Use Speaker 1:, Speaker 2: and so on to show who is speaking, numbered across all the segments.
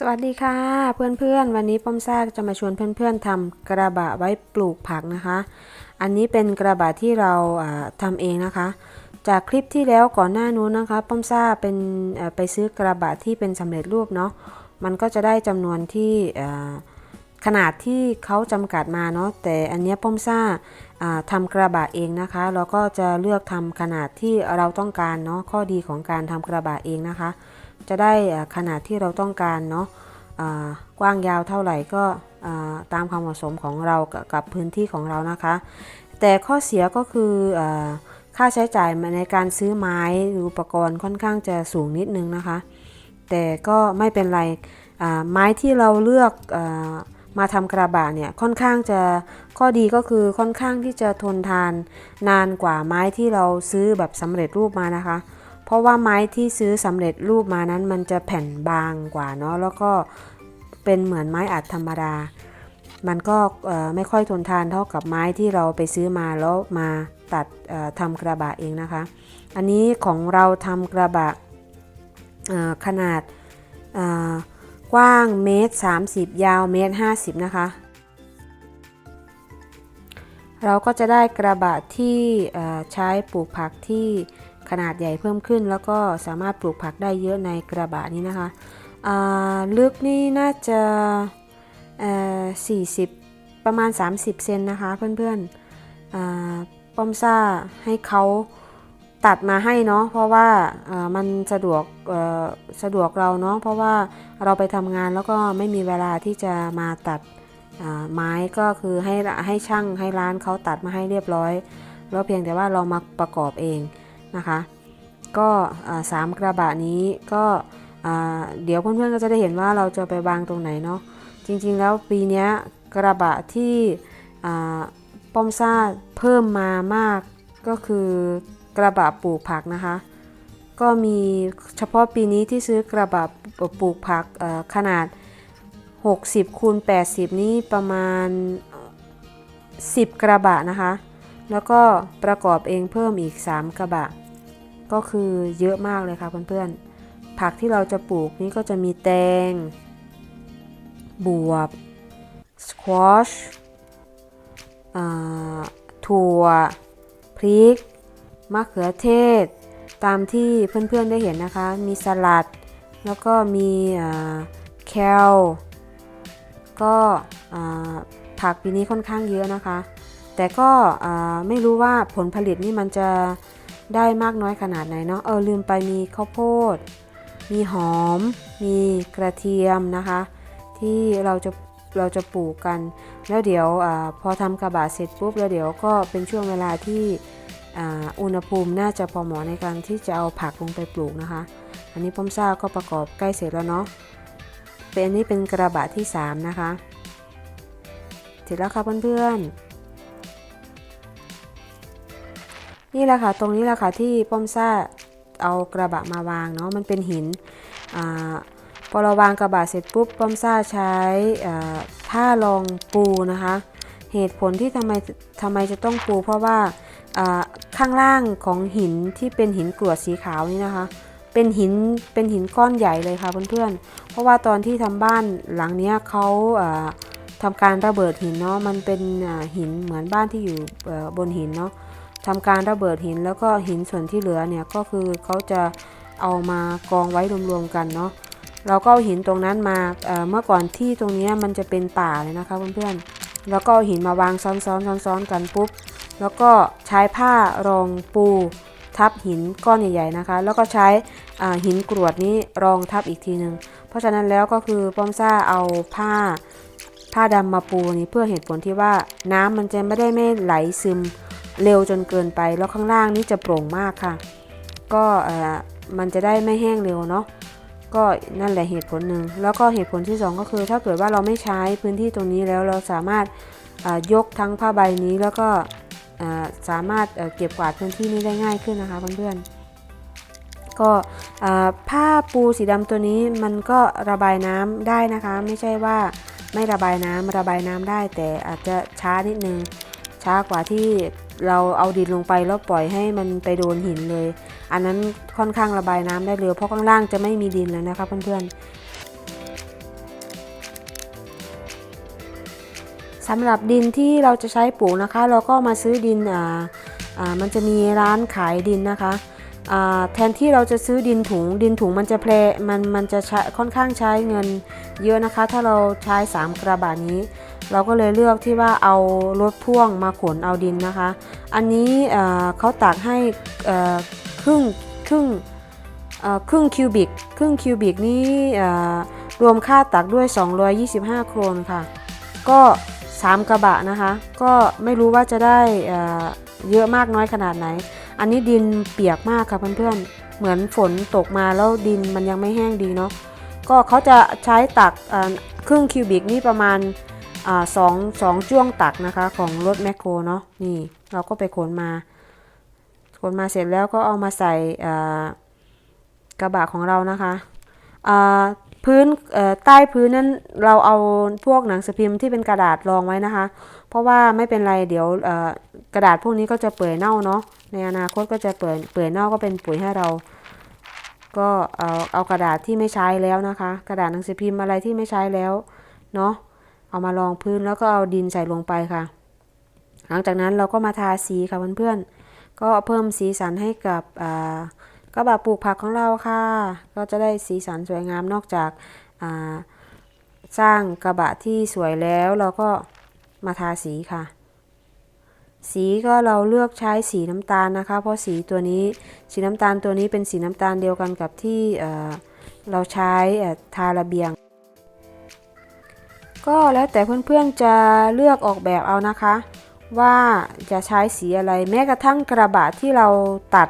Speaker 1: สวัสดีค่ะ เพื่อนๆ วันนี้ป้อมซ่าจะมาชวนเพื่อนๆทำกระบะไว้ปลูกผักนะคะ อันนี้เป็นกระบะที่เราอ่าทำเองนะคะ จากคลิปที่แล้วก่อนหน้านู้นนะคะ ป้อมซ่าเป็นไปซื้อกระบะที่เป็นสำเร็จรูปเนาะมันก็จะได้จำนวนที่ขนาดที่เขาจำกัดมาเนาะแต่อันนี้ป้อมซ่าอ่าทำกระบะเองนะคะเราก็จะเลือกทำขนาดที่เราต้องการเนาะข้อดีของการทำกระบะเองนะคะ จะได้ขนาดที่เราต้องการเนาะกว้างยาวเท่าไหร่ก็ตามความเหมาะสมของเรากับพื้นที่ของเรานะคะ แต่ข้อเสียก็คืออค่าใช้จ่ายในการซื้อไม้หรืออุปกรณ์ค่อนข้างจะสูงนิดนึงนะคะ แต่ก็ไม่เป็นไรไม้ที่เราเลือกอมาทำกระบะเนี่ยค่อนข้างจะข้อดีก็คือค่อนข้างที่จะทนทานนานกว่าไม้ที่เราซื้อแบบสำเร็จรูปมานะคะ เพราะว่าไม้ที่ซื้อสำเร็จรูปมานั้นมันจะแผ่นบางกว่าเนาะแล้วก็เป็นเหมือนไม้อัดธรรมดา มันก็ไม่ค่อยทนทานเท่ากับไม้ที่เราไปซื้อมาแล้วมาตัดทำกระบะเองนะคะ อันนี้ของเราทำกระบะขนาดกว้างเมตร 30 ยาวเมตร 50 นะคะ เราก็จะได้กระบะที่ใช้ปลูกผักที่ ขนาดใหญ่เพิ่มขึ้น แล้วก็สามารถปลูกผักได้เยอะในกระบะนี้นะคะลึกนี่น่าจะเอ่อ40 ประมาณ 30 เซนนะคะเพื่อนๆอ่าป้อมซ่าให้เขาตัดมาให้เนาะเพราะว่ามันสะดวกสะดวกเราเนาะเพราะว่าเราไปทำงานแล้วก็ไม่มีเวลาที่จะมาตัดไม้ก็คือให้ให้ช่างให้ร้านเขาตัดมาให้เรียบร้อย แล้วเพียงแต่ว่าเรามาประกอบเอง นะคะ ก็สามกระบะนี้ก็เดี๋ยวเพื่อนๆก็จะได้เห็นว่าเราจะไปวางตรงไหนเนาะจริงๆแล้วปีนี้กระบะที่ป้อมซ่าเพิ่มมามากก็คือกระบะปลูกผักนะคะ ก็มีเฉพาะปีนี้ที่ซื้อกระบะปลูกผักขนาด 60คูณ80 นี่ประมาณ 10 กระบะนะคะ แล้วก็ประกอบเองเพิ่มอีก 3 กระบะ ก็คือเยอะมากเลยค่ะเพื่อนๆ ผักที่เราจะปลูกนี่ก็จะมีแตง บวบ สควอชถั่ว พริก มะเขือเทศ ตามที่เพื่อนๆได้เห็นนะคะ มีสลัด แล้วก็มีแคลก็ผักปีนี้ค่อนข้างเยอะนะคะ แต่ก็ไม่รู้ว่าผลผลิตนี่มันจะ ได้มากน้อยขนาดไหนเนาะเออลืมไปมีข้าวโพด มีหอม มีกระเทียมนะคะ ที่เราจะเราจะปลูกกัน แล้วเดี๋ยวอาพอทำกระบะเสร็จปุ๊บแล้วเดี๋ยวก็เป็นช่วงเวลาที่อ่าอุณหภูมิน่าจะพอเหมาะในการที่จะเอาผักลงไปปลูกนะคะ อันนี้ป้อมซ่าก็ประกอบใกล้เสร็จแล้วเนาะเป็นอันนี้เป็นกระบะที่ 3 นะคะ เสร็จแล้วค่ะเพื่อนๆ นี่แหละค่ะ ตรงนี้แหละค่ะที่ป้อมซ่าเอากระบะมาวางเนาะ มันเป็นหินอพอเราวางกระบะเสร็จปุ๊บ ป้อมซ่าใช้อ่าผ้ารองปูนะคะ เหตุผลที่ทำไมทำไมจะต้องปู เพราะว่าข้างล่างของหินที่เป็นหินกรวดสีขาวนี่นะคะ เป็นหินเป็นหินก้อนใหญ่เลยค่ะเพื่อนๆ เพราะว่าตอนที่ทำบ้านหลังเนี้ยเขาอ่าทำการระเบิดหินเนาะ มันเป็นหินเหมือนบ้านที่อยู่บนหินเนาะ ทำการระเบิดหินแล้วก็หินส่วนที่เหลือเนี่ยก็คือเขาจะเอามากองไว้รวมๆกันเนาะเราก็เอาหินตรงนั้นมาเเมื่อก่อนที่ตรงนี้มันจะเป็นป่าเลยนะคะเพื่อนๆแล้วก็เอาหินมาวางซ้อนๆซ้อนๆกันปุ๊บแล้วก็ใช้ผ้ารองปูทับหินก้อนใหญ่ๆนะคะ แล้วก็ใช้หินกรวดนี้รองทับอีกทีหนึ่งเพราะฉะนั้นแล้วก็คือป้อมซ่าเอาผ้าผ้าดำมาปูนี่เพื่อเหตุผลที่ว่าน้ำมันจะไม่ได้ไม่ไหลซึม เร็วจนเกินไป แล้วข้างล่างนี่จะโปร่งมากค่ะ ก็มันจะได้ไม่แห้งเร็วเนาะก็นั่นแหละเหตุผลหนึ่ง แล้วก็เหตุผลที่สองก็คือ ถ้าเกิดว่าเราไม่ใช้พื้นที่ตรงนี้แล้วเราสามารถยกทั้งผ้าใบนี้แล้วก็สามารถเก็บกวาดพื้นที่นี้ได้ง่ายขึ้นนะคะเพื่อนๆก็ผ้าปูสีดำตัวนี้มันก็ระบายน้ำได้นะคะ ไม่ใช่ว่าไม่ระบายน้ำระบายน้ำได้แต่อาจจะช้านิดนึงช้ากว่าที่ เราเอาดินลงไปแล้วปล่อยให้มันไปโดนหินเลย อันนั้นค่อนข้างระบายน้ำได้เร็วเพราะข้างล่างจะไม่มีดินแล้วนะคะเพื่อนๆสำหรับดินที่เราจะใช้ปลูกนะคะ เราก็มาซื้อดินอ่ามันจะมีร้านขายดินนะคะแทนที่เราจะซื้อดินถุงดินถุงมันจะเพลมันมันจะค่อนข้างใช้เงินเยอะนะคะ ถ้าเราใช้ 3 กระบาดนี้ เราก็เลยเลือกที่ว่าเอารถพ่วงมาขนเอาดินนะคะ อันนี้เเขาตักให้ครึ่งครึ่งครึ่งคิวบิกครึ่งคิวบิกนี้รวมค่าตักด้วย 225 โครนค่ะ ก็ 3 กระบะนะคะ ก็ไม่รู้ว่าจะได้เเยอะมากน้อยขนาดไหน อันนี้ดินเปียกมากค่ะเพื่อนๆ เหมือนฝนตกมาแล้วดินมันยังไม่แห้งดีเนาะ ก็เขาจะใช้ตักครึ่งคิวบิกนี่ประมาณ อสองสองจ้วงตักนะคะของรถแมคโครเนาะนี่เราก็ไปขนมาขนมาเสร็จแล้วก็เอามาใส่กระบะของเรานะคะพื้นใต้พื้นนั้นเราเอาพวกหนังสือพิมพ์ที่เป็นกระดาษรองไว้นะคะ เพราะว่าไม่เป็นไรเดี๋ยวกระดาษพวกนี้ก็จะเปื่อยเน่าเนาะในอนาคตก็จะเปื่อยเปื่อยเน่าก็เป็นปุ๋ยให้เรา ก็เอาเอากระดาษที่ไม่ใช้แล้วนะคะ กระดาษหนังสือพิมพ์อะไรที่ไม่ใช้แล้วเนาะ เอามารองพื้นแล้วก็เอาดินใส่ลงไปค่ะ หลังจากนั้นเราก็มาทาสีค่ะเพื่อนๆ ก็เพิ่มสีสันให้กับกระบะปลูกผักของเราค่ะ ก็จะได้สีสันสวยงามนอกจากาสร้างกระบะที่สวยแล้วเราก็มาทาสีค่ะ สีก็เราเลือกใช้สีน้ำตาลนะคะ เพราะสีตัวนี้สีน้ำตาลตัวนี้เป็นสีน้ำตาลเดียวกันกับที่เราใช้ทาระเบียง ก็แล้วแต่เพื่อนๆจะเลือกออกแบบเอานะคะ ว่าจะใช้สีอะไรแม้กระทั่งกระบะที่เราตัด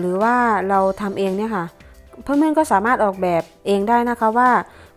Speaker 1: หรือว่าเราทำเองเนี่ยค่ะ เพื่อนๆก็สามารถออกแบบเองได้นะคะว่า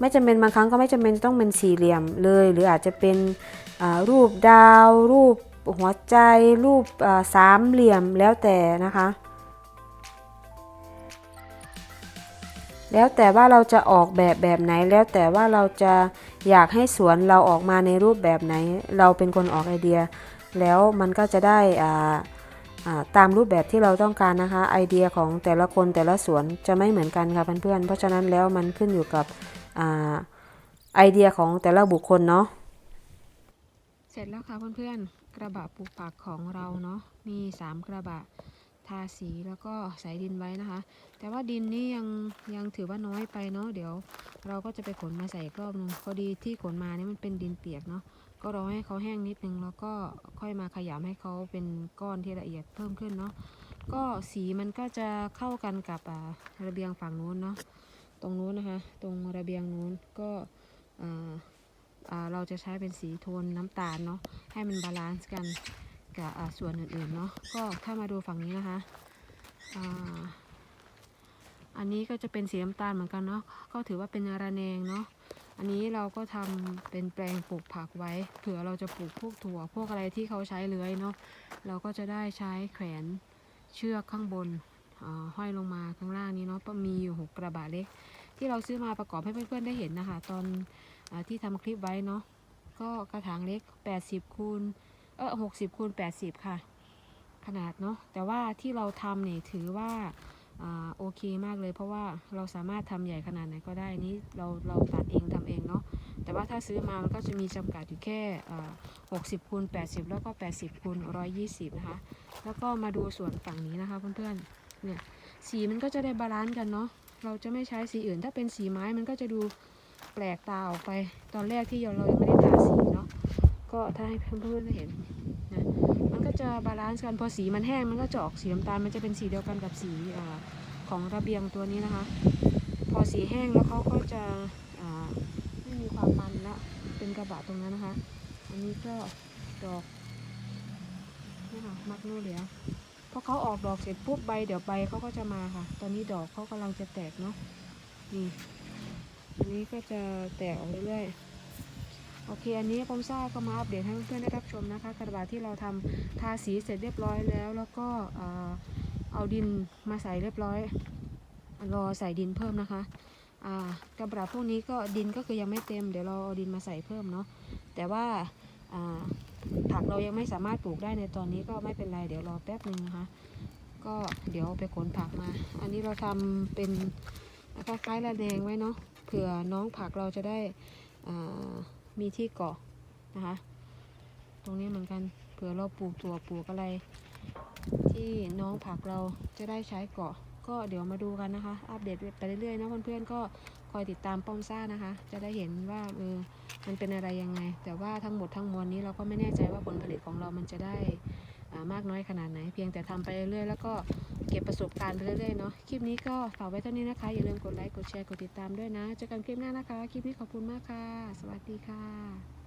Speaker 1: ไม่จำเป็นบางครั้งก็ไม่จำเป็นต้องเป็นสี่เหลี่ยมเลย หรืออาจจะเป็นรูปดาว รูปหัวใจ รูปสามเหลี่ยมแล้วแต่นะคะ แล้วแต่ว่าเราจะออกแบบแบบไหน แล้วแต่ว่าเราจะอยากให้สวนเราออกมาในรูปแบบไหน เราเป็นคนออกไอเดีย แล้วมันก็จะได้อ่าตามรูปแบบที่เราต้องการนะคะ ไอเดียของแต่ละคนแต่ละสวนจะไม่เหมือนกันค่ะเพื่อนๆเพราะฉะนั้นแล้วมันขึ้นอยู่กับอไอเดียของแต่ละบุคคลเนาะเสร็จแล้วค่ะเพื่อนๆกระบะปลูกผักของเราเนาะมี 3 กระบะ ทาสีแล้วก็ใส่ดินไว้นะคะ แต่ว่าดินนี่ยังยังถือว่าน้อยไปเนาะเดี๋ยว เราก็จะไปขนมาใส่อีกรอบนึงพอดีที่ขนมานี่มันเป็นดินเปียกเนาะก็รอให้เขาแห้งนิดนึงแล้วก็ค่อยมาขยำให้เขาเป็นก้อนที่ละเอียดเพิ่มขึ้นเนาะก็สีมันก็จะเข้ากันกับอ่าระเบียงฝั่งนู้นเนาะตรงนู้นนะคะ ตรงระเบียงนู้นก็อ่าเราจะใช้เป็นสีโทนน้ำตาลเนาะให้มันบาลานซ์กัน กับส่วนอื่นๆเนาะก็ถ้ามาดูฝั่งนี้นะคะอันนี้ก็จะเป็นสีน้ำตาลเหมือนกันเนาะก็ถือว่าเป็นระแนงเนาะอันนี้เราก็ทำเป็นแปลงปลูกผักไว้เผื่อเราจะปลูกพวกถั่วพวกอะไรที่เขาใช้เลื้อยเนาะเราก็จะได้ใช้แขวนเชือกข้างบนห้อยลงมาข้างล่างนี้เนาะมีอยู่หกกระบะเล็ก ที่เราซื้อมาประกอบให้เพื่อนๆได้เห็นนะคะ ตอนอที่ทำคลิปไว้เนาะก็กระถางเล็ก 80คูณ เออ60คูณ80ค่ะ ขนาดเนาะแต่ว่าที่เราทำเนี่ยถือว่าอโอเคมากเลยเพราะว่าเราสามารถทำใหญ่ขนาดไหนก็ได้นี่เราเราตัดเองทำเองเนาะแต่ว่าถ้าซื้อมามันก็จะมีจำกัดอยู่แค่อ่า60คูณ80แล้วก็80คูณ120นะคะแล้วก็มาดูส่วนฝั่งนี้นะคะเพื่อนๆเนี่ยสีมันก็จะได้บาลานซ์กันเนาะเราจะไม่ใช้สีอื่น ถ้าเป็นสีไม้มันก็จะดูแปลกตาออกไป ตอนแรกที่เราเรายังไม่ได้ทาสีเนาะ ก็ถ้าให้เพื่อนๆเห็นนะมันก็จะบาลานซ์กันพอสีมันแห้งมันก็จะออกสีน้ำตาลมันจะเป็นสีเดียวกันกับสีอของระเบียงตัวนี้นะคะ พอสีแห้งแล้วเขาก็จะไม่มีความมันละเป็นกระบะตรงนั้นนะคะ อันนี้ก็ดอกนี่ค่ะมักโนเหลียพอเขาออกดอกเสร็จปุ๊บใบเดี๋ยวใบเขาก็จะมาค่ะ ตอนนี้ดอกเขากำลังจะแตกเนาะนี่อันนี้ก็จะแตกออกเรื่อยๆ โอเค อันนี้ปอมซ่าก็มาอัปเดตให้เพื่อนๆได้รับชมนะคะ กระบะที่เราทำทาสีเสร็จเรียบร้อยแล้ว แล้วก็เอาดินมาใส่เรียบร้อย รอใส่ดินเพิ่มนะคะกระบะพวกนี้ก็ดินก็คือยังไม่เต็ม เดี๋ยวเราเอาดินมาใส่เพิ่มเนาะ แต่ว่าผักเรายังไม่สามารถปลูกได้ในตอนนี้ก็ไม่เป็นไร เดี๋ยวรอแป๊บหนึ่งนะคะ ก็เดี๋ยวไปขนผักมา อันนี้เราทำเป็นคล้ายๆระแนงไว้เนาะ เผื่อน้องผักเราจะได้อ่า มีที่เกาะนะคะ ตรงนี้เหมือนกันเผื่อเราปลูกถั่วปลูกอะไร ที่น้องผักเราจะได้ใช้เกาะ ก็เดี๋ยวมาดูกันนะคะ อัปเดตไปเรื่อยๆนะเพื่อนๆก็คอยติดตามป้อมซ่านะคะ จะได้เห็นว่าเออมันเป็นอะไรยังไง แต่ว่าทั้งหมดทั้งมวลนี้เราก็ไม่แน่ใจว่าผลผลิตของเรามันจะได้ มากน้อยขนาดไหน เพียงแต่ทำไปเรื่อยๆแล้วก็เก็บประสบการณ์ไปเรื่อยๆเนาะคลิปนี้ก็ฝากไว้เท่านี้นะคะ อย่าลืมกดไลค์กดแชร์กดติดตามด้วยนะเจอกันคลิปหน้านะคะ คลิปนี้ขอบคุณมากค่ะ สวัสดีค่ะ